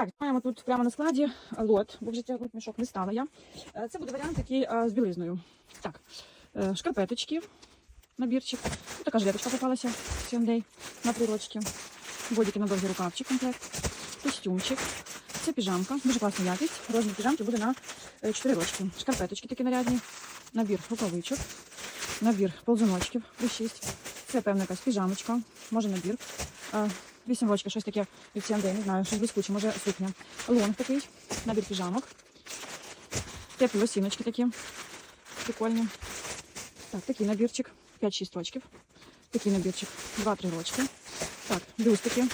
Так, маємо тут прямо на складі лот, бо вже цього мішок не стала я. Е, Це буде варіант такий е, з білизною. Так, е, шкарпеточки, набірчик. Ось така жилеточка попалася Сьондей на три рочки. Бодіки на довгий рукавчик комплект. Костюмчик. Це піжамка, дуже класна якість. Розмір піжамки буде на 4 рочки. Шкарпеточки такі нарядні. Набір рукавичок, набір ползуночків при 6. Це певна якась піжамочка, може набір. Е, Вісім щось таке від C&A, не знаю, щось блискуче, може сукня. Лонг такий, набір піжамок. Теплі лосіночки такі. Прикольні. Так, такий набірчик. 5-6 рочків. Такий набірчик. 2-3 рочки. Так, бюстики.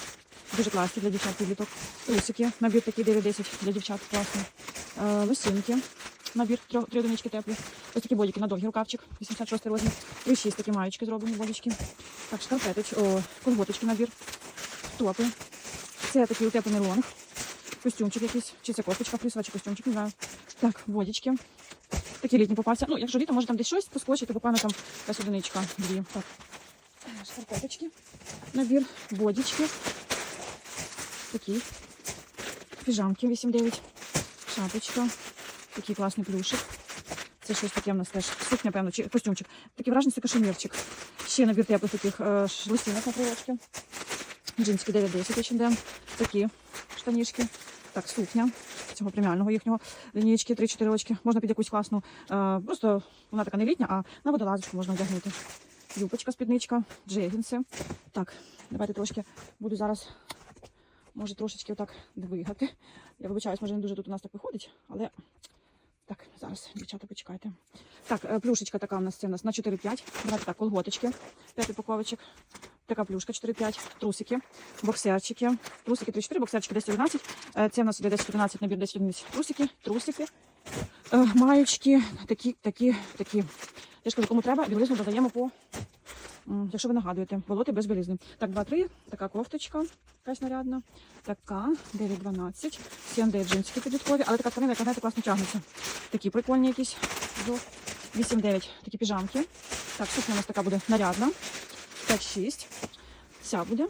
Дуже класні для дівчат підліток. Трусики. Набір такий 9-10 для дівчат. Класний. Е, лосінки. Набір три одинички теплі. Ось такі бодіки на довгий рукавчик. 86 розмір. І 6 такі маєчки зроблені бодічки. Так, шкарпеточ, о, колготочки набір. Топи. Це такий утеплений лонг. Костюмчик якийсь. Чи це кофточка плюсова, чи костюмчик, не знаю. Так, водічки. Такі літні попався. Ну, якщо літо, може там десь щось поскочити, буквально там якась одиничка. Дві. Так. Шкарпеточки. Набір. Бодічки. Такі. Піжамки 8-9. Шапочка. Такий класний плюшик. Це щось таке в нас теж. Сукня, певно, чи костюмчик. Такий вражений, це кашемірчик. Ще набір теплих таких е, ш- лосінок на привочки. Джинські 9-10 H&M. Такі штанішки. Так, сукня цього преміального їхнього лінійки 3-4 очки. Можна під якусь класну. Е, просто вона така не літня, а на водолазочку можна вдягнути. Юбочка, спідничка, джегінси. Так, давайте трошки буду зараз, може, трошечки отак двигати. Я вибачаюсь, може не дуже тут у нас так виходить, але так, зараз, дівчата, почекайте. Так, е, плюшечка така у нас це у нас на 4-5. Давайте так, колготочки, 5 упаковочок. Така плюшка 4-5, трусики, боксерчики. Трусики 3-4, боксерчики 10-11. Е, Це у нас іде 10-11, набір 10 одиниць. Трусики, трусики, е, маєчки, такі, такі, такі. Я ж кажу, кому треба, білизну додаємо по, якщо ви нагадуєте, болоти без білизни. Так, 2-3, така кофточка, якась нарядна. Така, 9-12. 7-9 джинсики підліткові, але така тканина, яка, знаєте, класно тягнеться. Такі прикольні якісь. 8-9, такі піжамки. Так, сукня у нас така буде нарядна. 5-6. Ця буде.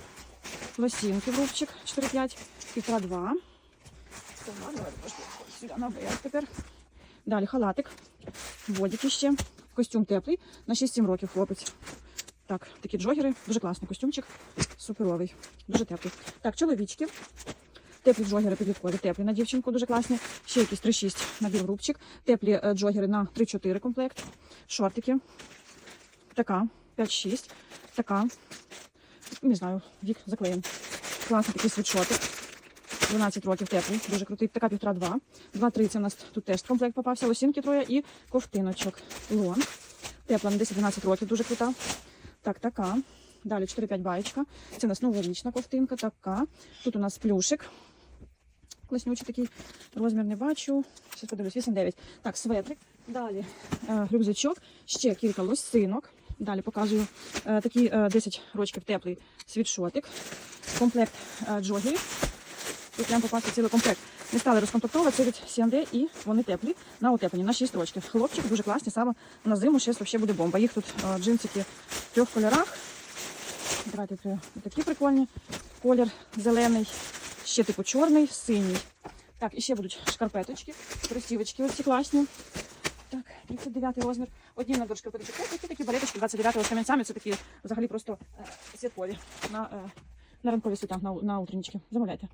Лосінки в рубчик 4-5, півтора 2. Сюди наверх тепер. Далі халатик. Водики ще. Костюм теплий. На 6-7 років хлопець. Так, такі джогери. Дуже класний костюмчик. Суперовий. Дуже теплий. Так, чоловічки. Теплі джогери підліткові, теплі на дівчинку, дуже класні. Ще якісь 3-6 набір рубчик. Теплі е, джогери на 3-4 комплект. Шортики. Така, 5-6. Така. Не знаю, вік заклеєн. Класний такий світшотик. 12 років теплий, дуже крутий. Така півтора два. 2-3 це у нас тут теж комплект попався. Лосінки троє і ковтиночок. Лон. Тепла на 10-12 років, дуже крута. Так, така. Далі 4-5 баєчка. Це у нас новорічна ковтинка. Така. Тут у нас плюшик. Класнючий такий розмір не бачу. Зараз подивлюсь, 8-9. Так, светрик. Далі е, рюкзачок, ще кілька лосинок. Далі показую е, такий е, 10 рочків теплий світшотик. Комплект е, джогерів. Тут прям попався цілий комплект. Не стали розкомплектовувати, це від C&A і вони теплі на утеплені на 6 рочків. Хлопчики дуже класні, саме на зиму ще взагалі буде бомба. Їх тут е, джинсики в трьох кольорах. Давайте такі прикольні. Колір зелений, ще типу чорний, синій. Так, і ще будуть шкарпеточки, кросівочки оці класні. Так, 39 розмір. Одні набір шкарпеточок, такі такі балеточки 29 з камінцями. Це такі взагалі просто е, святкові на, е, на ранкові світах, на, на утреннички. Замовляйте.